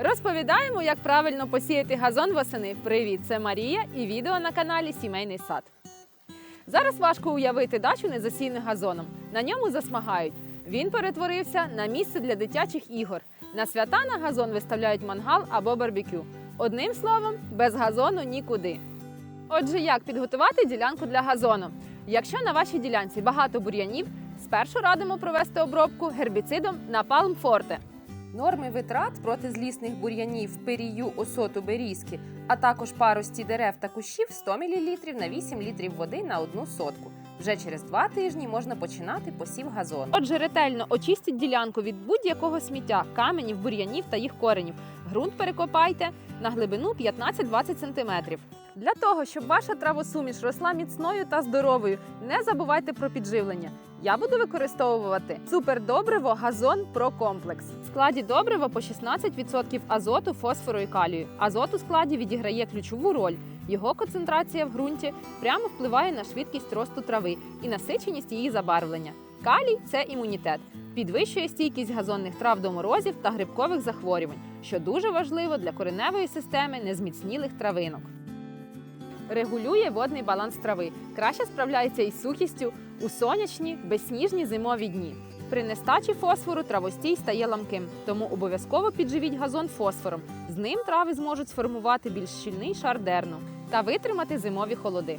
Розповідаємо, як правильно посіяти газон восени. Привіт, це Марія і відео на каналі Сімейний сад. Зараз важко уявити дачу незасійним газоном. На ньому засмагають. Він перетворився на місце для дитячих ігор. На свята на газон виставляють мангал або барбекю. Одним словом, без газону нікуди. Отже, як підготувати ділянку для газону? Якщо на вашій ділянці багато бур'янів, спершу радимо провести обробку гербіцидом Напалм Форте. Норми витрат проти злісних бур'янів, перію, осоту, берізки, а також парості дерев та кущів 100 мл на 8 літрів води на одну сотку. Вже через два тижні можна починати посів газону. Отже, ретельно очистіть ділянку від будь-якого сміття, каменів, бур'янів та їх коренів. Ґрунт перекопайте на глибину 15-20 см. Для того, щоб ваша травосуміш росла міцною та здоровою, не забувайте про підживлення. Я буду використовувати супердобриво газон Прокомплекс. В складі добрива по 16% азоту, фосфору і калію. Азот у складі відіграє ключову роль. Його концентрація в ґрунті прямо впливає на швидкість росту трави і насиченість її забарвлення. Калій це імунітет, підвищує стійкість газонних трав до морозів та грибкових захворювань, що дуже важливо для кореневої системи незміцнілих травинок. Регулює водний баланс трави, краще справляється із сухістю у сонячні, безсніжні зимові дні. При нестачі фосфору травостій стає ламким, тому обов'язково підживіть газон фосфором. З ним трави зможуть сформувати більш щільний шар дерну та витримати зимові холоди.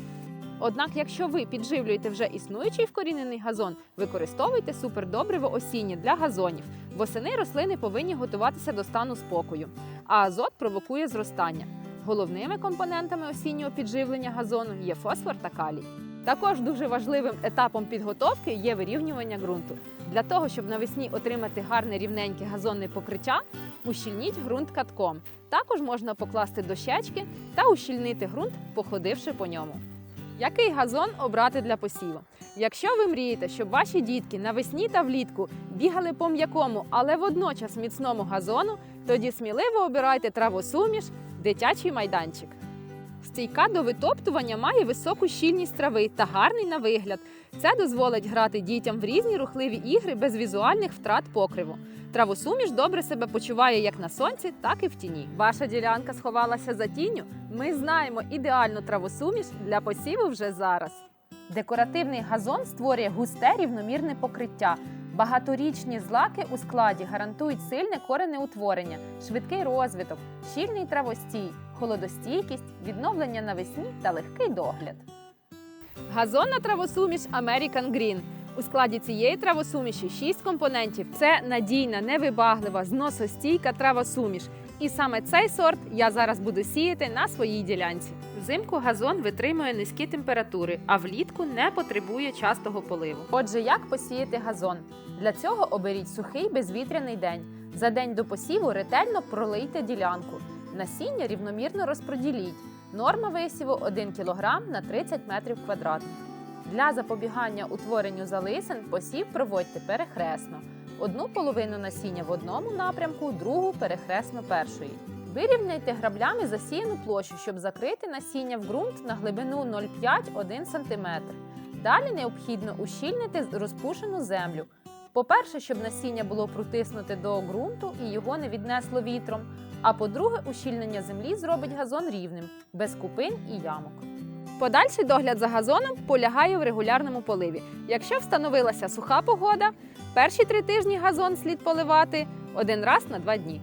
Однак, якщо ви підживлюєте вже існуючий вкорінений газон, використовуйте супердобриво осіннє для газонів. Восени рослини повинні готуватися до стану спокою, а азот провокує зростання. Головними компонентами осіннього підживлення газону є фосфор та калій. Також дуже важливим етапом підготовки є вирівнювання ґрунту. Для того, щоб навесні отримати гарне рівненьке газонне покриття, ущільніть ґрунт катком. Також можна покласти дощечки та ущільнити ґрунт, походивши по ньому. Який газон обрати для посіву? Якщо ви мрієте, щоб ваші дітки навесні та влітку бігали по м'якому, але водночас міцному газону, тоді сміливо обирайте травосуміш, дитячий майданчик. Стійка до витоптування має високу щільність трави та гарний на вигляд. Це дозволить грати дітям в різні рухливі ігри без візуальних втрат покриву. Травосуміш добре себе почуває як на сонці, так і в тіні. Ваша ділянка сховалася за тінню. Ми знаємо ідеальну травосуміш для посіву вже зараз. Декоративний газон створює густе рівномірне покриття. Багаторічні злаки у складі гарантують сильне коренеутворення, швидкий розвиток, щільний травостій, холодостійкість, відновлення навесні та легкий догляд. Газонна травосуміш American Green. У складі цієї травосуміші 6 компонентів. Це надійна, невибаглива, зносостійка травосуміш. І саме цей сорт я зараз буду сіяти на своїй ділянці. Взимку газон витримує низькі температури, а влітку не потребує частого поливу. Отже, як посіяти газон? Для цього оберіть сухий безвітряний день. За день до посіву ретельно пролийте ділянку. Насіння рівномірно розподіліть. Норма висіву 1 кг на 30 метрів квадратних. Для запобігання утворенню залисин посів проводьте перехресно. Одну половину насіння в одному напрямку, другу перехресно першої. Вирівняйте граблями засіяну площу, щоб закрити насіння в ґрунт на глибину 0,5-1 см. Далі необхідно ущільнити розпушену землю. По-перше, щоб насіння було протиснуте до ґрунту і його не віднесло вітром. А по-друге, ущільнення землі зробить газон рівним, без купин і ямок. Подальший догляд за газоном полягає в регулярному поливі. Якщо встановилася суха погода, перші три тижні газон слід поливати один раз на два дні.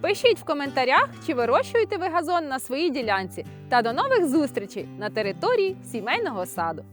Пишіть в коментарях, чи вирощуєте ви газон на своїй ділянці. Та до нових зустрічей на території сімейного саду.